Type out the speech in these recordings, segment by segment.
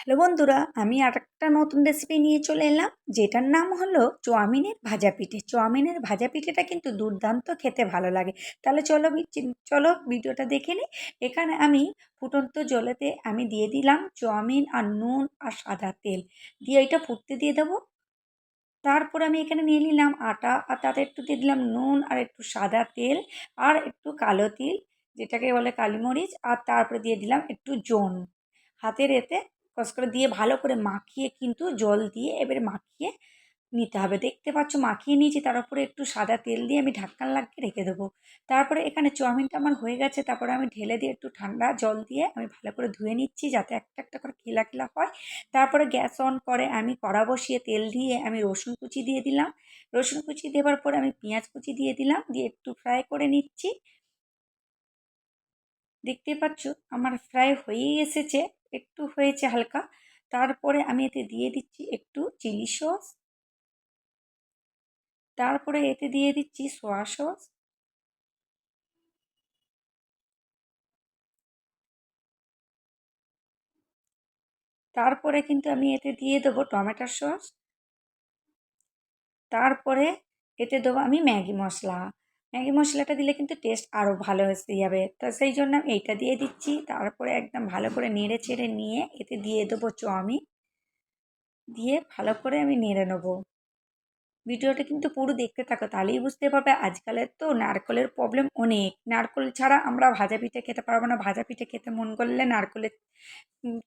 Hello বন্ধুরা, আমি আর একটা নতুন রেসিপি নিয়ে চলে এলাম, যেটার নাম হলো চাউমিনের ভাজা পিঠে। চাউমিনের ভাজা পিঠেটা কিন্তু দুর্দান্ত খেতে ভালো লাগে। তাহলে চলো চলো ভিডিওটা দেখে নিই। এখানে আমি ফুটন্ত জলেতে আমি দিয়ে দিলাম চাউমিন আর নুন আর সাদা তেল। দিয়ে এটা ফুটতে দিয়ে দেবো। তারপর আমি এখানে নিয়ে নিলাম আটা আর তাতে একটু দিয়ে দিলাম নুন আর একটু সাদা তেল আর একটু কালো তিল, যেটাকে বলে কালিমরিচ, আর তারপরে দিয়ে দিলাম একটু জোন। হাতের এতে কস করে দিয়ে ভালো করে মাখিয়ে কিন্তু জল দিয়ে এবারে মাখিয়ে নিতে হবে। দেখতে পাচ্ছ মাখিয়ে নিয়েছি, তার উপরে একটু সাদা তেল দিয়ে আমি ঢাক্কান লাগিয়ে রেখে দেবো। তারপরে এখানে চাউমিনটা আমার হয়ে গেছে, তারপরে আমি ঢেলে দিয়ে একটু ঠান্ডা জল দিয়ে আমি ভালো করে ধুয়ে নিচ্ছি যাতে একটা একটা করে খেলা খেলা হয়। তারপরে গ্যাস অন করে আমি কড়া বসিয়ে তেল দিয়ে আমি রসুন কুচি দিয়ে দিলাম। রসুন কুচি দেওয়ার পরে আমি পেঁয়াজ কুচি দিয়ে দিলাম, দিয়ে একটু ফ্রাই করে নিচ্ছি। দেখতে পাচ্ছ আমার ফ্রাই হয়েই এসেছে। একটু হয়েছে হালকা। তারপরে আমি এতে দিয়ে দিচ্ছি একটু চিলি সস। তারপরে এতে দিয়ে দিচ্ছি সোয়া সস। তারপরে কিন্তু আমি এতে দিয়ে দেবো টমেটোর সস। তারপরে এতে দেবো আমি ম্যাগি মশলা। ম্যাগি মশলাটা দিলে কিন্তু টেস্ট আরও ভালো হয়ে যাবে। তো সেই জন্য আমি এইটা দিয়ে দিচ্ছি। তারপরে একদম ভালো করে নেড়ে চেড়ে নিয়ে এতে দিয়ে দেবো চাউমিন দিয়ে ভালো করে আমি নেড়ে নেব। ভিডিওটা কিন্তু পুরো দেখতে থাকো, তাহলেই বুঝতে পারবে আজকালের তো নারকলের প্রবলেম অনেক। নারকল ছাড়া আমরা ভাজা পিঠে খেতে পারব না। ভাজা পিঠে খেতে মন করলে নারকলের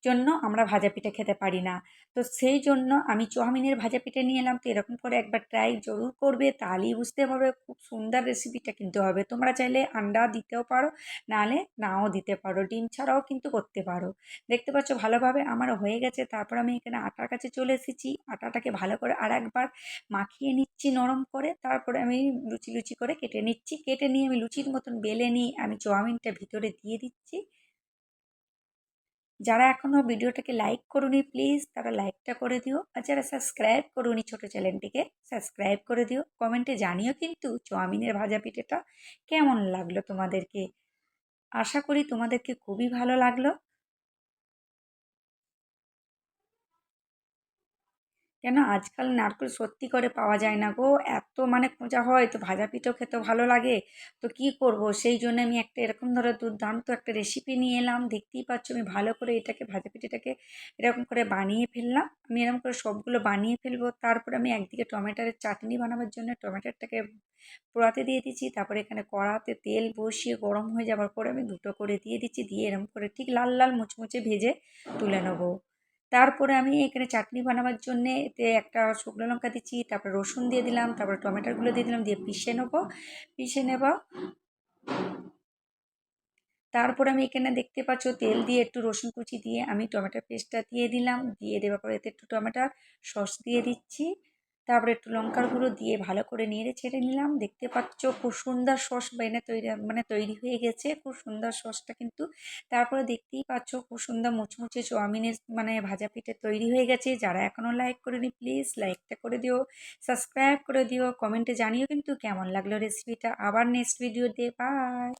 জন্য আমরা ভাজা পিঠে খেতে পারি না। তো সেই জন্য আমি চাউমিনের ভাজা পিঠে নিয়ে এলাম। তো এরকম করে একবার ট্রাই জরুর করবে, তাহলেই বুঝতে পারবে খুব সুন্দর রেসিপিটা কিন্তু হবে। তোমরা চাইলে আন্ডা দিতেও পারো, নাহলে নাও দিতে পারো। ডিম ছাড়াও কিন্তু করতে পারো। দেখতে পাচ্ছ ভালোভাবে আমার হয়ে গেছে। তারপর আমি এখানে আটার কাছে চলে এসেছি। আটাটাকে ভালো করে আর একবার মাখিয়ে নিচ্ছি নরম করে। তারপরে আমি লুচি লুচি করে কেটে নিচ্ছি। কেটে নিয়ে আমি লুচির মতন বেলে নিয়ে আমি চাউমিনটা ভিতরে দিয়ে দিচ্ছি। যারা এখনও ভিডিওটাকে লাইক করুনি প্লিজ তারা লাইকটা করে দিও। আর যারা সাবস্ক্রাইব করুনি ছোট চ্যানেলটিকে সাবস্ক্রাইব করে দিও। কমেন্টে জানিও কিন্তু চাউমিনের ভাজা পিঠেটা কেমন লাগল তোমাদেরকে? আশা করি তোমাদেরকে খুবই ভালো লাগল। কেন আজকাল নারকেল সত্যি করে পাওয়া যায় না গো? এত মানে খোঁজা হয়, তো ভাজা পিঠেও খেতে ভালো লাগে। তো কি করব? সেই জন্য আমি একটা এরকম ধরো দুর্দান্ত একটা রেসিপি নিয়ে এলাম। দেখতেই পাচ্ছ আমি ভালো করে এটাকে, ভাজা পিঠেটাকে এরকম করে বানিয়ে ফেললাম। আমি এরকম করে সবগুলো বানিয়ে ফেলব। তারপরে আমি একদিকে টমেটোরের চাটনি বানাবার জন্য টমেটোরটাকে পোড়াতে দিয়ে দিচ্ছি। তারপরে এখানে কড়াতে তেল বসিয়ে গরম হয়ে যাওয়ার পরে আমি দুটো করে দিয়ে দিচ্ছি। দিয়ে এরকম করে ঠিক লাল লাল মুচমুচে ভেজে তুলে নেব। তারপরে আমি এখানে চাটনি বানাবার জন্য এতে একটা শুকনো লঙ্কা দিচ্ছি, তারপরে রসুন দিয়ে দিলাম, তারপরে টমেটোগুলো দিয়ে দিলাম, দিয়ে পিষে নেব, পিষে নেব। তারপর আমি এখানে দেখতে পাচ্ছ তেল দিয়ে একটু রসুন কুচি দিয়ে আমি টমেটো পেস্টটা দিয়ে দিলাম, দিয়ে দেওয়ার পরে এতে একটু টমেটোর সস দিয়ে দিচ্ছি। তারপরে একটু লঙ্কার গুঁড়ো দিয়ে ভালো করে নেড়ে ছেড়ে নিলাম। দেখতে পাচ্ছ খুব সুন্দর সস বেনে তৈরি মানে তৈরি হয়ে গেছে। খুব সুন্দর সসটা কিন্তু তারপরে দেখতেই পাচ্ছ খুব সুন্দর মুচমুচে চাউমিনের মানে ভাজা পিঠে তৈরি হয়ে গেছে। যারা এখনও লাইক করেনি প্লিজ লাইকটা করে দিও সাবস্ক্রাইব করে দিও। কমেন্টে জানিও কিন্তু কেমন লাগল রেসিপিটা আবার নেক্সট ভিডিও দিয়ে বাই